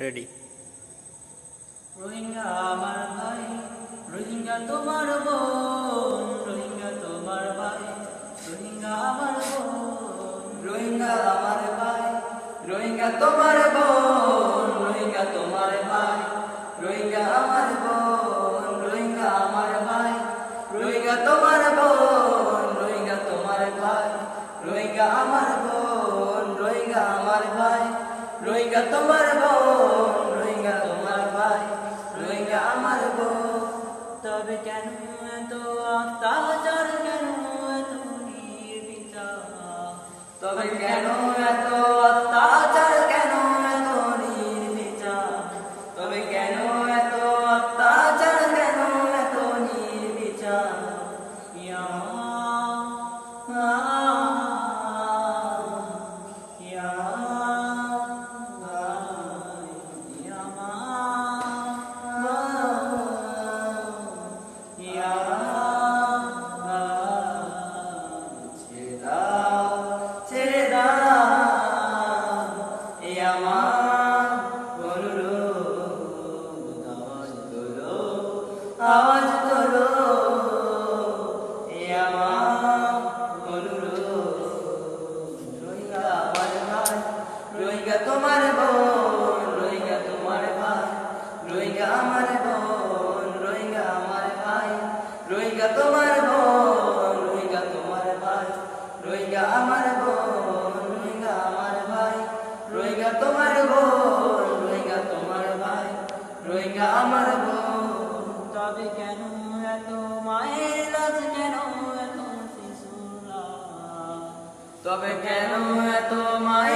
Ready Rohingya আমার রোহিঙ্গা তোমার বোন, রোহিঙ্গা তোমার ভাই রোহিঙ্গা আমার ভাই, রোহিঙ্গা তোমার বোন, রোহিঙ্গা তোমার ভাই, রোহিঙ্গা আমার বোন, রোহিঙ্গা আমার ভাই, রোহিঙ্গা তোমার তোমার বোন, রোহিঙ্গা তোমার ভাই, রোহিঙ্গা আমার বোন। তবে কেন এত অত্যাচার, কেন এত তবে কেন এত তবে কেন এত মায়ের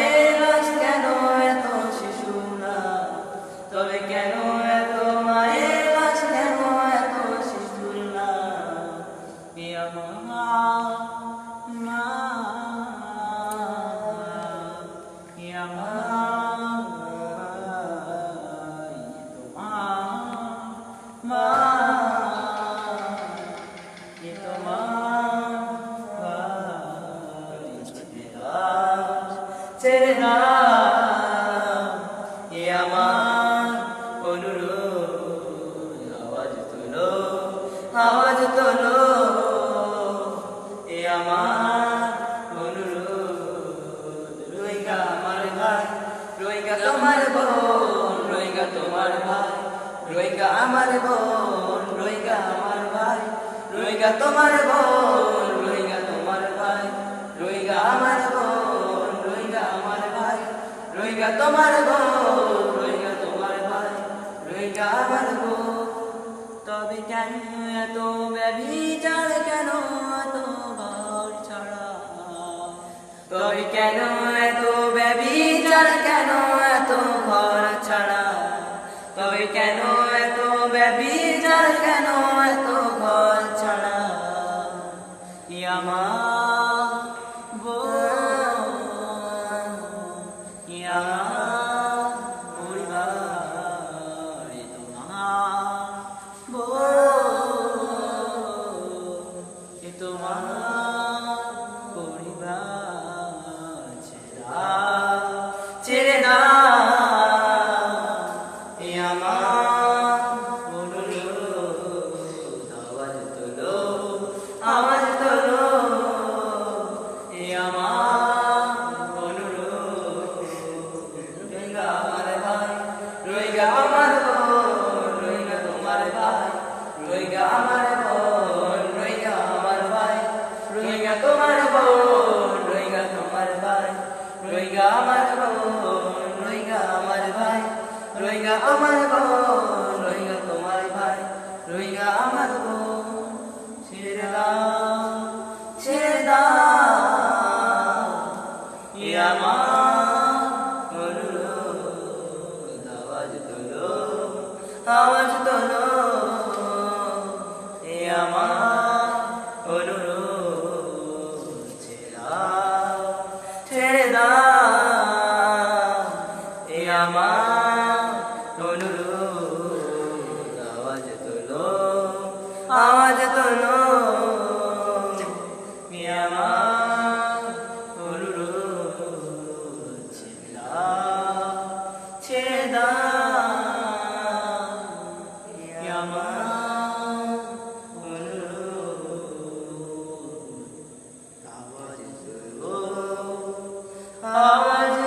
তোমার বোন, রোহিঙ্গা তোমার ভাই, রোহিঙ্গা আমার বোন, রোহিঙ্গা আমার ভাই, রোহিঙ্গা তোমার বোন, রোহিঙ্গা তোমার ভাই, রোহিঙ্গা আমার বোন, রোহিঙ্গা আমার ভাই, রোহিঙ্গা তোমার বোন, রোহিঙ্গা তোমার ভাই, রোহিঙ্গা আমার বোন। তবে কেন এত ব্যভিচার, কেন এত ঘর ছাড়া? তবে কেন এত ব্যভিচার, কেন ঘর ছাড়া। তবে কেন এত ব্যভিচার রোহিঙ্গা আমার বোন রোহিঙ্গা আমার ভাই রোহিঙ্গা আমার বোন রোহিঙ্গা তোমার ভাই রোহিঙ্গা আমার বোন। ছেড়ে দাও ছেড়ে দাও, এ আমার অনুরোধ, আওয়াজ তোলো আওয়াজ তোলো। আমার 아버지